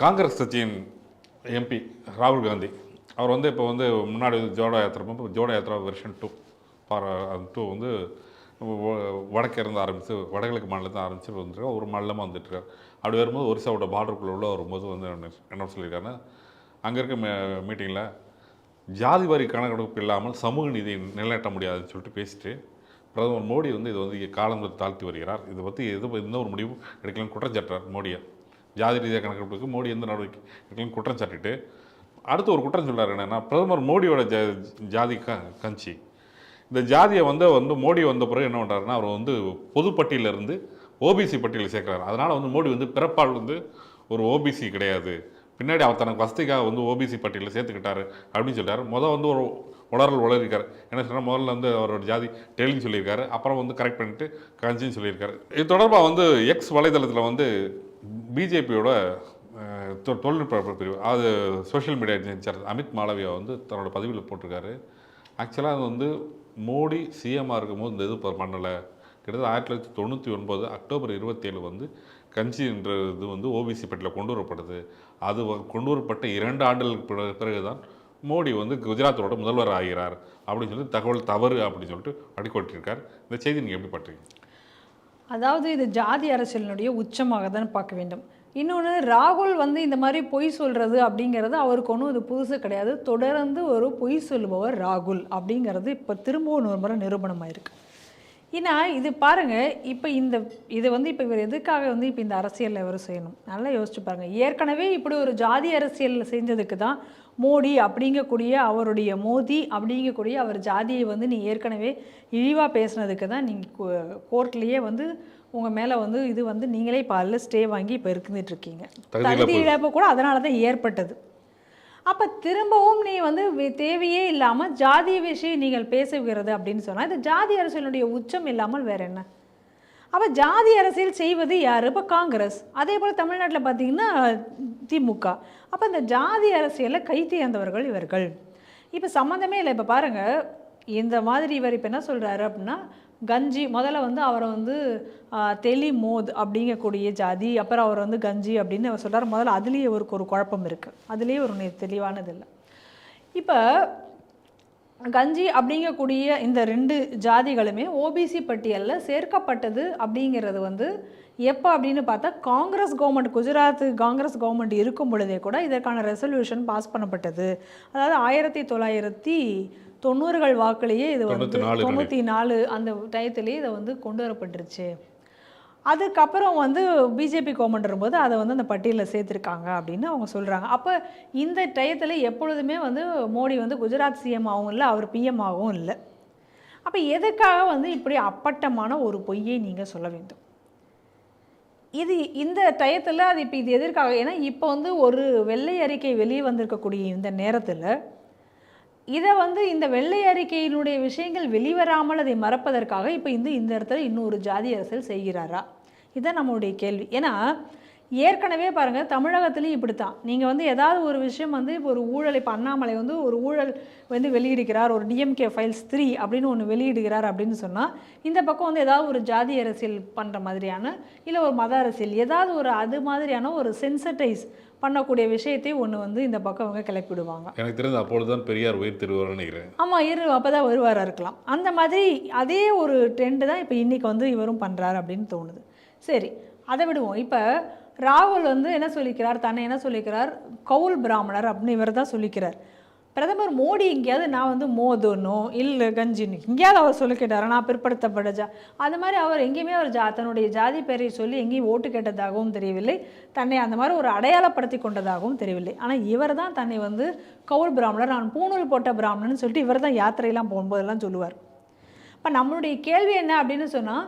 காங்கிரஸ் கட்சியின் எம்பி ராகுல் காந்தி. அவர் வந்து இப்போ வந்து முன்னாடி ஜோடா யாத்திரை இப்போ Jodo Yatra version two for two வந்து வடக்கே இருந்து ஆரம்பித்து வடகிழக்கு மாநிலத்தை ஆரம்பித்து வந்துருக்கார் ஒரு மாநிலமாக வந்துட்டுருக்காரு. அப்படி வரும்போது ஒரிசாவோட பார்டருக்குள்ளே உள்ள வரும்போது வந்து என்ன என்ன சொல்லியிருக்காருன்னா அங்கே இருக்க மீட்டிங்கில் ஜாதி வாரி கணக்கெடுப்பு இல்லாமல் சமூக நீதியை நிலைநாட்ட முடியாதுன்னு சொல்லிட்டு பேசிட்டு பிரதமர் மோடி வந்து இது வந்து காலங்கள் தாழ்த்தி வருகிறார். இதை பற்றி எது எந்த ஒரு முடிவும் எடுக்கலன்னு குற்றஞ்சாட்டுறார் மோடியை. ஜாதி ரீதியாக கணக்கெடுப்புக்கு மோடி எந்த நடவடிக்கை குற்றம் சாட்டிட்டு அடுத்து ஒரு குற்றம் சொல்கிறார் என்னென்னா பிரதமர் மோடியோட ஜா ஜாதி க கஞ்சி. இந்த ஜாதியை வந்து வந்து மோடி வந்த பிறகு என்ன பண்ணுறாருன்னா அவர் வந்து பொதுப்பட்டியிலிருந்து ஓபிசி பட்டியலில் சேர்க்குறாரு. அதனால் வந்து மோடி வந்து பிறப்பால் வந்து ஒரு ஓபிசி கிடையாது. பின்னாடி அவர் தனக்கு வசதிக்காக வந்து ஓபிசி பட்டியலில் சேர்த்துக்கிட்டாரு அப்படின்னு சொல்கிறார் மொதல் வந்து ஒரு உளறல் உளறிருக்காரு என்ன சொன்னால் முதல்ல வந்து அவரோட ஜாதி டெய்லின்னு சொல்லியிருக்காரு. அப்புறம் வந்து கரெக்ட் பண்ணிட்டு கஞ்சின்னு சொல்லியிருக்காரு. இது தொடர்பாக வந்து எக்ஸ் வலைதளத்தில் வந்து பிஜேபியோட தொழில்நுட்ப பிரிவு அது social media incharge Amit Malviya வந்து தன்னோட பதிவில் போட்டிருக்காரு. ஆக்சுவலாக அது வந்து மோடி சிஎம்மாக இருக்கும்போது இந்த இது பண்ணலை. கிட்டத்தட்ட ஆயிரத்தி தொள்ளாயிரத்தி தொண்ணூற்றி ஒன்பது அக்டோபர் இருபத்தேழு வந்து கஞ்சி என்ற இது வந்து ஓபிசி பட்டியலில் கொண்டு வரப்படுது அது வ- கொண்டு வரப்பட்ட இரண்டு ஆண்டுகளுக்கு பிறகு தான் மோடி வந்து குஜராத்தோட முதல்வர் ஆகிறார் அப்படின்னு சொல்லிட்டு தகவல் தவறு அப்படின்னு சொல்லிட்டு அடிக்கொட்டிருக்கார். இந்த செய்தி நீங்கள் எப்படி பண்றீங்க அதாவது இது ஜாதி அரசியலினுடைய உச்சமாக தான் பார்க்க வேண்டும். இன்னொன்று ராகுல் வந்து இந்த மாதிரி பொய் சொல்கிறது அப்படிங்கிறது அவருக்கு ஒன்றும் இது புதுசு கிடையாது. தொடர்ந்து ஒரு பொய் சொல்லுபவர் ராகுல் அப்படிங்கிறது இப்போ திரும்பவும் ஒரு முறை நிரூபணமாயிருக்கு. ஏன்னா இது பாருங்க இப்போ இந்த இது வந்து இப்போ இவர் எதுக்காக வந்து இப்போ இந்த அரசியலில் இவர் செய்யணும்? நல்லா யோசிச்சு பாருங்க. ஏற்கனவே இப்படி ஒரு ஜாதி அரசியல் செஞ்சதுக்கு தான் மோடி அப்படிங்கக்கூடிய அவருடைய மோதி அப்படிங்கக்கூடிய அவர் ஜாதியை வந்து நீ ஏற்கனவே இழிவாக பேசுனதுக்கு தான் நீங்கள் கோர்ட்லேயே வந்து உங்கள் மேலே வந்து இது வந்து நீங்களே இப்போ அதில் ஸ்டே வாங்கி இப்போ இருந்துட்டு இருக்கீங்க. தகுதி. இழப்பு கூட அதனால தான் ஏற்பட்டது. அப்போ திரும்பவும் நீ வந்து தேவையே இல்லாமல் ஜாதிய விஷயம் நீங்கள் பேசுகிறது அப்படின்னு சொன்னால் இது ஜாதி அரசியலுடைய உச்சம் இல்லாமல் வேறு என்ன? அப்போ ஜாதி அரசியல் செய்வது யார்? இப்போ காங்கிரஸ். அதே போல் தமிழ்நாட்டில் பார்த்தீங்கன்னா திமுக. அப்போ இந்த ஜாதி அரசியலில் கை தேர்ந்தவர்கள் இவர்கள். இப்போ சம்மந்தமே இல்லை. இப்போ பாருங்கள் இந்த மாதிரி இவர் இப்போ என்ன சொல்கிறாரு அப்படின்னா கஞ்சி முதல்ல வந்து அவரை வந்து தெளி மோத் அப்படிங்கக்கூடிய ஜாதி அப்புறம் அவர் வந்து கஞ்சி அப்படின்னு அவர் சொல்கிறார் முதல்ல அதுலேயே அவருக்கு ஒரு குழப்பம் இருக்குது அதுலேயே ஒரு தெளிவானது இல்லை. இப்போ கஞ்சி அப்படிங்கக்கூடிய இந்த ரெண்டு ஜாதிகளுமே ஓபிசி பட்டியலில் சேர்க்கப்பட்டது அப்படிங்கிறது வந்து எப்போ அப்படின்னு பார்த்தா காங்கிரஸ் கவர்மெண்ட் குஜராத் காங்கிரஸ் கவர்மெண்ட் இருக்கும் பொழுதே கூட இதற்கான ரெசல்யூஷன் பாஸ் பண்ணப்பட்டது. அதாவது ஆயிரத்தி தொள்ளாயிரத்தி தொண்ணூறுகள் வாக்குலேயே இது வந்து தொண்ணூற்றி நாலு அந்த டயத்திலேயே இதை வந்து கொண்டு வரப்பட்டுருச்சு. அதுக்கப்புறம் வந்து பிஜேபி கவர்மெண்ட் வரும்போது அதை வந்து அந்த பட்டியலில் சேர்த்துருக்காங்க அப்படின்னு அவங்க சொல்கிறாங்க அப்போ இந்த டயத்தில் எப்பொழுதுமே வந்து மோடி வந்து குஜராத் சிஎம் ஆகவும் இல்லை அவர் பிஎம் ஆகவும் இல்லை. அப்போ எதுக்காக வந்து இப்படி அப்பட்டமான ஒரு பொய்யை நீங்கள் சொல்ல வேண்டும்? இது இந்த டயத்தில் அது இப்போ இது எதற்காக? ஏன்னா இப்போ வந்து ஒரு வெள்ளை அறிக்கை வெளியே வந்திருக்கக்கூடிய இந்த நேரத்தில் இதை வந்து இந்த வெள்ளை அறிக்கையினுடைய விஷயங்கள் வெளிவராமல் அதை மறப்பதற்காக இப்போ இந்த இந்த இடத்துல இன்னொரு ஜாதி அரசியல் செய்கிறாரா? இதுதான் நம்மளுடைய கேள்வி. ஏன்னா ஏற்கனவே பாருங்கள் தமிழகத்துலேயும் இப்படி தான் நீங்கள் வந்து ஏதாவது ஒரு விஷயம் வந்து இப்போ ஒரு ஊழல் இப்போ அண்ணாமலை வந்து ஒரு ஊழல் வந்து வெளியிடுகிறார் ஒரு டிஎம்கே ஃபைல்ஸ் த்ரீ அப்படின்னு ஒன்று வெளியிடுகிறார் அப்படின்னு சொன்னால் இந்த பக்கம் வந்து ஏதாவது ஒரு ஜாதி அரசியல் பண்ணுற மாதிரியான இல்லை ஒரு மத அரசியல் ஏதாவது ஒரு அது மாதிரியான ஒரு சென்சட்டைஸ் பண்ணக்கூடிய விஷயத்தை ஒன்று வந்து இந்த பக்கம் அவங்க கிளப்பிடுவாங்க. எனக்கு தெரிஞ்ச அப்பொழுதுதான் பெரியார் உயிர் திருவார்னு நினைக்கிறேன். ஆமாம் இரு அப்போ தான் வருவாரா இருக்கலாம். அந்த மாதிரி அதே ஒரு ட்ரெண்டு தான் இப்போ இன்றைக்கி வந்து இவரும் பண்ணுறாரு அப்படின்னு தோணுது. சரி அதை விடுவோம். இப்போ ராகுல் வந்து என்ன சொல்லிக்கிறார்? தன்னை என்ன சொல்லிக்கிறார்? கவுல் பிராமணர் அப்படின்னு இவர் தான் சொல்லிக்கிறார். பிரதமர் மோடி எங்கேயாவது நான் வந்து மோதணும் இல்லை கஞ்சின்னு எங்கேயாவது அவர் சொல்லி கேட்டார் நான் பிற்படுத்தப்பட்ட ஜா அது மாதிரி அவர் எங்கேயுமே அவர் ஜா தன்னுடைய ஜாதி பெயரை சொல்லி எங்கேயும் ஓட்டு கேட்டதாகவும் தெரியவில்லை. தன்னை அந்த மாதிரி ஒரு அடையாளப்படுத்தி கொண்டதாகவும் தெரியவில்லை. ஆனால் இவர் தான் தன்னை வந்து கவுல் பிராமணர் நான் பூணூல் போட்ட பிராமணன் சொல்லிட்டு இவர் தான் யாத்திரையெல்லாம் போகும்போதெல்லாம் சொல்லுவார். இப்போ நம்மளுடைய கேள்வி என்ன அப்படின்னு சொன்னால்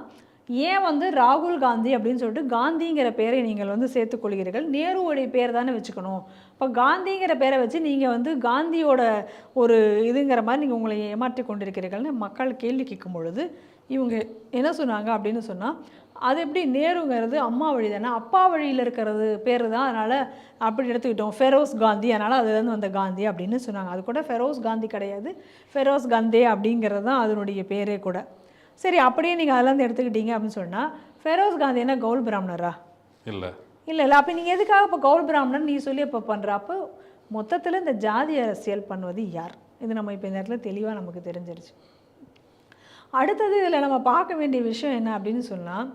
ஏன் வந்து ராகுல் காந்தி அப்படின்னு சொல்லிட்டு காந்திங்கிற பேரை நீங்கள் வந்து சேர்த்துக்கொள்கிறீர்கள் நேருவோடைய பேர் தானே வச்சுக்கணும். இப்போ காந்திங்கிற பேரை வச்சு நீங்கள் வந்து காந்தியோட ஒரு இதுங்கிற மாதிரி நீங்கள் உங்களை ஏமாற்றி கொண்டிருக்கிறீர்கள்னு மக்கள் கேள்வி கேட்கும் பொழுது இவங்க என்ன சொன்னாங்க அப்படின்னு சொன்னால் அது எப்படி நேருங்கிறது அம்மா வழி தானே? அப்பா வழியில் இருக்கிறது பேர் தான். அதனால் அப்படி எடுத்துக்கிட்டோம். ஃபெரோஸ் காந்தி. அதனால் அதுலேருந்து வந்த காந்தி அப்படின்னு சொன்னாங்க. அது கூட ஃபெரோஸ் காந்தி கிடையாது. ஃபெரோஸ் காந்தே அப்படிங்கிறது தான் அதனுடைய பேரே கூட. சரி அப்படியே நீங்கள் அதுலேருந்து எடுத்துக்கிட்டீங்க அப்படின்னு சொன்னால் ஃபெரோஸ் காந்தி என்ன கவுல் பிராமணரா? இல்லை. இல்லை இல்லை. அப்போ நீங்கள் எதுக்காக இப்போ கௌல் பிராமணன் நீ சொல்லி இப்போ பண்ணுற அப்போ மொத்தத்தில் இந்த ஜாதி அரசியல் பண்ணுவது யார்? இது நம்ம இப்போ இந்த இடத்துல தெளிவாக நமக்கு தெரிஞ்சிருச்சு. அடுத்தது இதில் நம்ம பார்க்க வேண்டிய விஷயம் என்ன அப்படின்னு சொன்னால்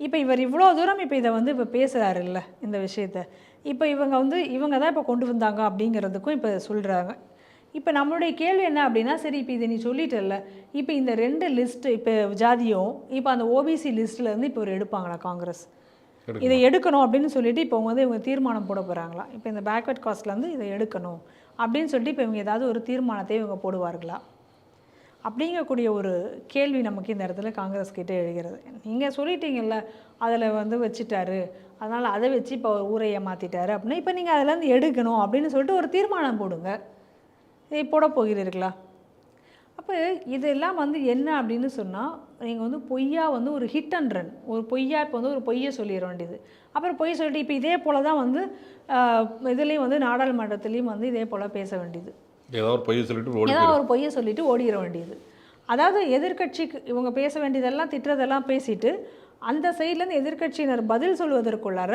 இப்போ இவர் இவ்வளோ தூரம் இப்போ இதை வந்து இப்போ பேசுகிறாரு இல்லை இந்த விஷயத்த. இப்போ இவங்க வந்து இவங்க தான் இப்போ கொண்டு வந்தாங்க அப்படிங்கிறதுக்கும் இப்போ சொல்கிறாங்க இப்போ நம்மளுடைய கேள்வி என்ன அப்படின்னா சரி இப்போ இதை நீ சொல்லிட்டல்ல. இப்போ இந்த ரெண்டு லிஸ்ட்டு இப்போ ஜாதியும் இப்போ அந்த ஓபிசி லிஸ்ட்லேருந்து இப்போ ஒரு எடுப்பாங்களா காங்கிரஸ். இதை எடுக்கணும் அப்படின்னு சொல்லிட்டு இப்போ வந்து இவங்க தீர்மானம் போட போகிறாங்களா இப்போ இந்த பேக்வர்ட் காஸ்ட்லேருந்து இதை எடுக்கணும் அப்படின்னு சொல்லிட்டு இப்போ இவங்க ஏதாவது ஒரு தீர்மானத்தை இவங்க போடுவார்களா? அப்படிங்கக்கூடிய ஒரு கேள்வி நமக்கு இந்த இடத்துல காங்கிரஸ் கிட்ட எழுகிறது. நீங்கள் சொல்லிட்டீங்கல்ல அதில் வந்து வச்சுட்டாரு. அதனால் அதை வச்சு இப்போ ஊரை ஏமாற்றிட்டாரு அப்படின்னா இப்போ நீங்கள் அதுலேருந்து எடுக்கணும் அப்படின்னு சொல்லிட்டு ஒரு தீர்மானம் போடுங்க. இதை போட போகிறீர்களா? அப்போ இதெல்லாம் வந்து என்ன அப்படின்னு சொன்னால் நீங்கள் வந்து பொய்யா வந்து ஒரு ஹிட் அண்ட் ரன் ஒரு பொய்யா இப்போ வந்து ஒரு பொய்யை சொல்லிட வேண்டியது. அப்புறம் பொய் சொல்லிட்டு இப்போ இதே போல் தான் வந்து இதுலேயும் வந்து நாடாளுமன்றத்துலேயும் வந்து இதே போல் பேச வேண்டியது. ஏதாவது ஒரு பொய் சொல்லிட்டு ஏதாவது ஒரு பொய்யை சொல்லிட்டு ஓடிட வேண்டியது. அதாவது எதிர்க்கட்சிக்கு இவங்க பேச வேண்டியதெல்லாம் திட்டுறதெல்லாம் பேசிட்டு அந்த சைட்லேருந்து எதிர்க்கட்சியினர் பதில் சொல்வதற்குள்ளார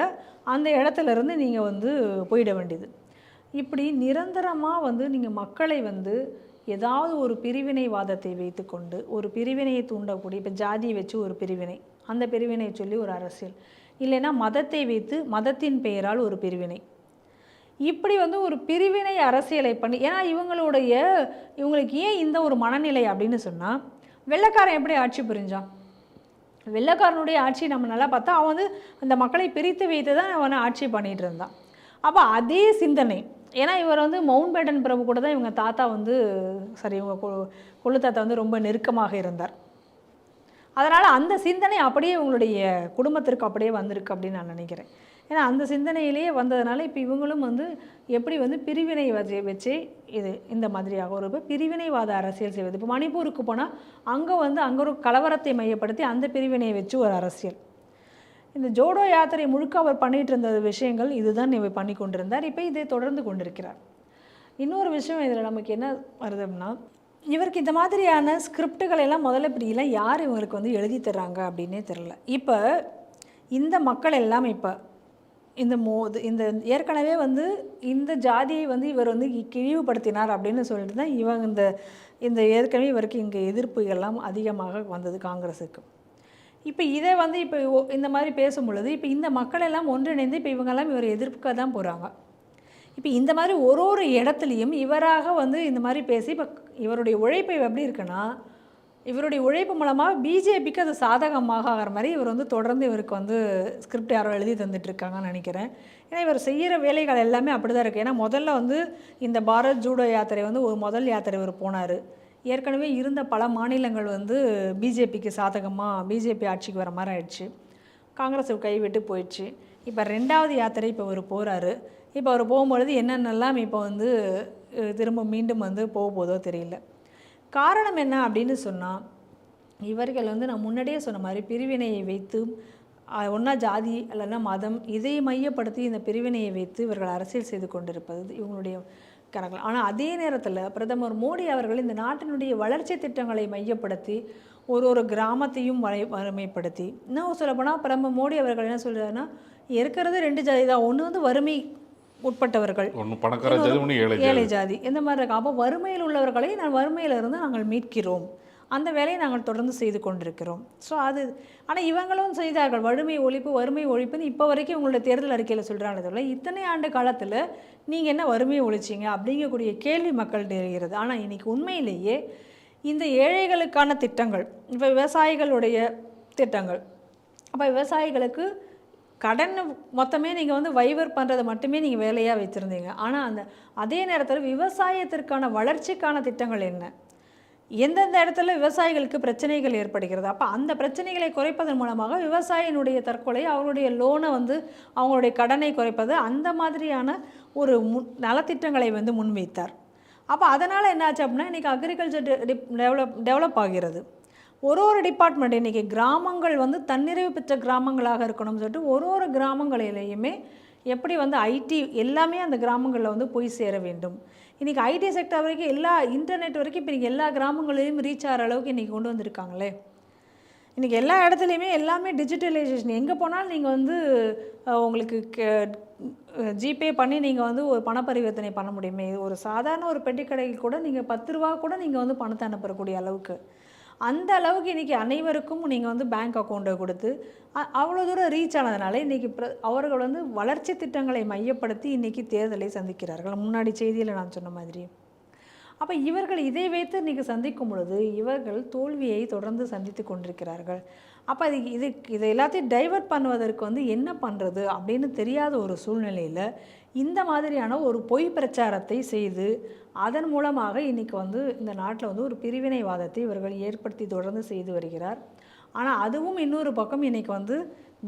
அந்த இடத்துல இருந்து நீங்கள் வந்து போயிட வேண்டியது. இப்படி நிரந்தரமாக வந்து நீங்கள் மக்களை வந்து ஏதாவது ஒரு பிரிவினைவாதத்தை வைத்துக்கொண்டு ஒரு பிரிவினையை தூண்டக்கூடிய இப்போ ஜாதியை வச்சு ஒரு பிரிவினை அந்த பிரிவினையை சொல்லி ஒரு அரசியல். இல்லைன்னா மதத்தை வைத்து மதத்தின் பெயரால் ஒரு பிரிவினை. இப்படி வந்து ஒரு பிரிவினை அரசியலை பண்ணி ஏன்னா இவங்களுடைய இவங்களுக்கு ஏன் இந்த ஒரு மனநிலை அப்படின்னு சொன்னால் வெள்ளக்காரன் எப்படி ஆட்சி புரிஞ்சான்? வெள்ளக்காரனுடைய ஆட்சி நம்ம நல்லா பார்த்தா அவன் வந்து அந்த மக்களை பிரித்து வைத்து தான் அவனை ஆட்சி பண்ணிகிட்டு இருந்தான். அப்போ அதே சிந்தனை ஏன்னா இவர் வந்து மவுண்ட் பேட்டன் பிரபு கூட தான் இவங்க தாத்தா வந்து சரி இவங்க கொ- கொள்ளு தாத்தா வந்து ரொம்ப நெருக்கமாக இருந்தார். அதனால் அந்த சிந்தனை அப்படியே இவங்களுடைய குடும்பத்திற்கு அப்படியே வந்திருக்கு அப்படின்னு நான் நினைக்கிறேன். ஏன்னா அந்த சிந்தனையிலேயே வந்ததுனால இப்போ இவங்களும் வந்து எப்படி வந்து பிரிவினை வச்சு வச்சு இது இந்த மாதிரியாக ஒரு பிரிவினைவாத அரசியல் செய்வது. இப்போ மணிப்பூருக்கு போனால் அங்கே வந்து அங்கே ஒரு கலவரத்தை மையப்படுத்தி அந்த பிரிவினையை வச்சு ஒரு அரசியல். இந்த ஜோடோ யாத்திரை முழுக்க அவர் பண்ணிட்டு இருந்த விஷயங்கள் இதுதான் இவர் பண்ணி கொண்டிருந்தார். இப்போ இதை தொடர்ந்து கொண்டிருக்கிறார். இன்னொரு விஷயம் இதில் நமக்கு என்ன வருது அப்படின்னா இவருக்கு இந்த மாதிரியான ஸ்கிரிப்டுகள் எல்லாம் முதல்ல இப்படிலாம் யார் இவங்களுக்கு வந்து எழுதி தர்றாங்க அப்படின்னே தெரில இப்போ இந்த மக்கள் எல்லாம் இப்போ இந்த மோது இந்த ஏற்கனவே வந்து இந்த ஜாதியை வந்து இவர் வந்து கிழிவுபடுத்தினார் அப்படின்னு சொல்லிட்டு தான் இவங்க இந்த இந்த ஏற்கனவே இவருக்கு இங்கே எதிர்ப்பு எல்லாம் அதிகமாக வந்தது காங்கிரஸுக்கு இப்போ இதை வந்து இப்போ இந்த மாதிரி பேசும் பொழுது இப்போ இந்த மக்கள் எல்லாம் ஒன்றிணைந்து இப்போ இவங்கெல்லாம் இவர் எதிர்க்க தான் போகிறாங்க இப்போ இந்த மாதிரி ஒரு ஒரு இடத்துலையும் இவராக வந்து இந்த மாதிரி பேசி இப்போ இவருடைய உழைப்பு எப்படி இருக்குன்னா இவருடைய உழைப்பு மூலமாக பிஜேபிக்கு அது சாதகமாக ஆகிற மாதிரி இவர் வந்து தொடர்ந்து இவருக்கு வந்து ஸ்கிரிப்ட் யாரோ எழுதி தந்துட்டுருக்காங்கன்னு நினைக்கிறேன். ஏன்னா இவர் செய்கிற வேலைகள் எல்லாமே அப்படி தான் இருக்குது ஏன்னா முதல்ல வந்து இந்த பாரத் ஜூடோ யாத்திரை வந்து ஒரு முதல் யாத்திரை இவர் போனார். ஏற்கனவே இருந்த பல மாநிலங்கள் வந்து பிஜேபிக்கு சாதகமாக பிஜேபி ஆட்சிக்கு வர மாதிரி ஆயிடுச்சு. காங்கிரஸ் கைவிட்டு போயிடுச்சு. இப்போ ரெண்டாவது யாத்திரை இப்போ அவர் போகிறாரு இப்போ அவர் போகும்பொழுது என்னென்னலாம் இப்போ வந்து திரும்ப மீண்டும் வந்து போக போதோ தெரியல. காரணம் என்ன அப்படின்னு சொன்னால் இவர்கள் வந்து நான் முன்னாடியே சொன்ன மாதிரி பிரிவினையை வைத்து ஒன்றா ஜாதி இல்லைன்னா மதம் இதை மையப்படுத்தி இந்த பிரிவினையை வைத்து இவர்கள் அரசியல் செய்து கொண்டிருப்பது. இவங்களுடைய கணக்கில். ஆனால் அதே நேரத்தில் பிரதமர் மோடி அவர்கள் இந்த நாட்டினுடைய வளர்ச்சி திட்டங்களை மையப்படுத்தி ஒரு ஒரு கிராமத்தையும் வரை வறுமைப்படுத்தி. இன்னும் சொல்லப்போனால் பிரதமர் மோடி அவர்கள் என்ன சொல்கிறாருன்னா இருக்கிறது ரெண்டு ஜாதி தான். ஒன்று வந்து வறுமை உட்பட்டவர்கள். ஏழை ஜாதி. இந்த மாதிரி இருக்கு அப்போ வறுமையில் உள்ளவர்களை நான் வறுமையிலிருந்து நாங்கள் மீட்கிறோம். அந்த வேலையை நாங்கள் தொடர்ந்து செய்து கொண்டிருக்கிறோம். ஸோ அது ஆனால் இவங்களும் செய்தார்கள். வறுமை ஒழிப்பு வறுமை ஒழிப்புன்னு இப்போ வரைக்கும் உங்களுடைய தேர்தல் அறிக்கையில் சொல்கிறாங்களே தவிர இத்தனை ஆண்டு காலத்தில் நீங்கள் என்ன வறுமையை ஒழிச்சிங்க அப்படிங்கக்கூடிய கேள்வி மக்கள்கிட்ட இருக்கிறது ஆனால் இன்றைக்கி உண்மையிலேயே இந்த ஏழைகளுக்கான திட்டங்கள் இப்போ விவசாயிகளுடைய திட்டங்கள் அப்போ விவசாயிகளுக்கு கடன் மொத்தமே நீங்கள் வந்து வைவர் பண்ணுறதை மட்டுமே நீங்கள் வேலையாக வச்சுருந்தீங்க. ஆனால் அந்த அதே நேரத்தில் விவசாயத்திற்கான வளர்ச்சிக்கான திட்டங்கள் என்ன? எந்தெந்த இடத்துல விவசாயிகளுக்கு பிரச்சனைகள் ஏற்படுகிறது? அப்போ அந்த பிரச்சனைகளை குறைப்பதன் மூலமாக விவசாயினுடைய தற்கொலை அவருடைய லோனை வந்து அவங்களுடைய கடனை குறைப்பது அந்த மாதிரியான ஒரு முன் நலத்திட்டங்களை வந்து முன்வைத்தார். அப்போ அதனால் என்னாச்சு அப்படின்னா இன்றைக்கி அக்ரிகல்ச்சர் டெவலப் டெவலப் ஆகிறது. ஒரு ஒரு டிபார்ட்மெண்ட் இன்றைக்கி கிராமங்கள் வந்து தன்னிறைவு பெற்ற கிராமங்களாக இருக்கணும்னு சொல்லிட்டு ஒரு ஒரு கிராமங்களிலேயுமே எப்படி வந்து ஐடி எல்லாமே அந்த கிராமங்களில் வந்து போய் சேர வேண்டும். இன்றைக்கி ஐடி செக்டர் வரைக்கும் எல்லா இன்டர்நெட் வரைக்கும் இப்போ எல்லா கிராமங்களிலையும் ரீச் ஆகிற அளவுக்கு இன்றைக்கி கொண்டு வந்திருக்காங்களே. இன்றைக்கி எல்லா இடத்துலையுமே எல்லாமே டிஜிட்டலைசேஷன் எங்கே போனாலும் நீங்கள் வந்து உங்களுக்கு ஜிபே பண்ணி நீங்கள் வந்து ஒரு பண பரிவர்த்தனை பண்ண முடியுமே. ஒரு சாதாரண ஒரு பெட்டி கடைக்கு கூட நீங்கள் பத்து ரூபா கூட நீங்கள் வந்து பணத்தை அனுப்பக்கூடிய அளவுக்கு. அந்த அளவுக்கு இன்றைக்கி அனைவருக்கும் நீங்கள் வந்து பேங்க் அக்கௌண்ட்டை கொடுத்து அ- அவ்வளோ தூரம் ரீச் ஆனதுனால இன்றைக்கி பிர அவர்கள் வந்து வளர்ச்சி திட்டங்களை மையப்படுத்தி இன்றைக்கி தேர்தலை சந்திக்கிறார்கள். முன்னாடி செய்தியில் நான் சொன்ன மாதிரி. அப்போ இவர்கள் இதை வைத்து இன்றைக்கி சந்திக்கும் பொழுது இவர்கள் தோல்வியை தொடர்ந்து சந்தித்து கொண்டிருக்கிறார்கள். அப்போ அது இது இதை எல்லாத்தையும் டைவர்ட் பண்ணுவதற்கு வந்து என்ன பண்ணுறது அப்படின்னு தெரியாத ஒரு சூழ்நிலையில் இந்த மாதிரியான ஒரு பொய் பிரச்சாரத்தை செய்து அதன் மூலமாக இன்றைக்கி வந்து இந்த நாட்டில் வந்து ஒரு பிரிவினைவாதத்தை இவர்கள் ஏற்படுத்தி தொடர்ந்து செய்து வருகிறார். ஆனால் அதுவும் இன்னொரு பக்கம் இன்றைக்கி வந்து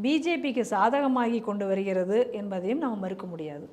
பிஜேபிக்கு சாதகமாகி கொண்டு வருகிறது என்பதையும் நாம் மறுக்க முடியாது.